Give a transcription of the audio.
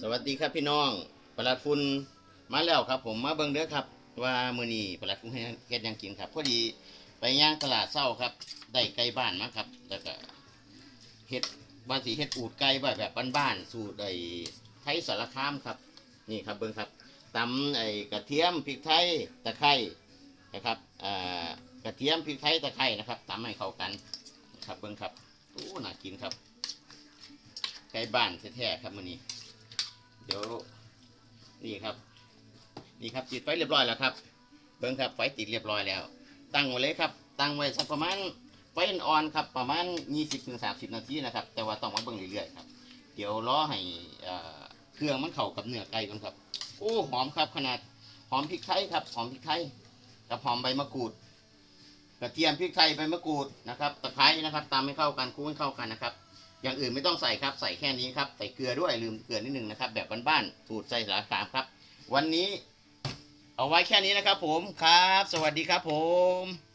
สวัสดีครับพี่น้องประหลัดฟุนมาแล้วครับ ผมมาเบิ่งเด้อครับ ว่ามือนี้ประหลัดฟุนเฮ็ดยังกินครับพอดีไปย่างตลาดเช้าครับ ได้ไก่บ้านมาครับแล้วก็เฮ็ดบาสิเฮ็ดอูดไก่แบบแบบบ้านๆสูตรไอ้ไทยสารคามครับ นี่ครับเบิ่งครับตำไอ้กระเทียมพริกไทยตะไคร้นะครับอ่ากระเทียมพริกไทยตะไคร้นะครับตำให้เข้ากันครับเบิ่งครับโอ้น่ากินครับ ไก่บ้านแท้ๆครับมื้อนี้ เดี๋ยวนี่ครับ นี่ครับติดไฟเรียบร้อยแล้วครับ เบิ้งครับไฟติดเรียบร้อยแล้ว ตั้งไว้เลยครับ ตั้งไว้สักประมาณไฟอ่อนๆครับ ประมาณ20-30 นาทีนะครับ แต่ว่าต้องมาเบิ้งเรื่อยๆครับ เดี๋ยวรอให้เครื่องมันเข้ากับเนื้อไก่ก่อนครับ โอ้หอมครับขนาดหอมพริกไทยครับหอมพริกไทยกับหอมใบมะกรูดกระเทียมพริกไทยใบมะกรูดนะครับตะไคร้นะครับตามให้เข้ากันคลุกให้เข้ากันนะครับ อย่างอื่นไม่ต้องใส่ครับ ใส่แค่นี้ครับใส่เกลือด้วยลืมเกลือนิดนึงนะครับ แบบบ้านๆสูตรใส่สาขามครับ วันนี้เอาไว้แค่นี้นะครับผมครับ สวัสดีครับผม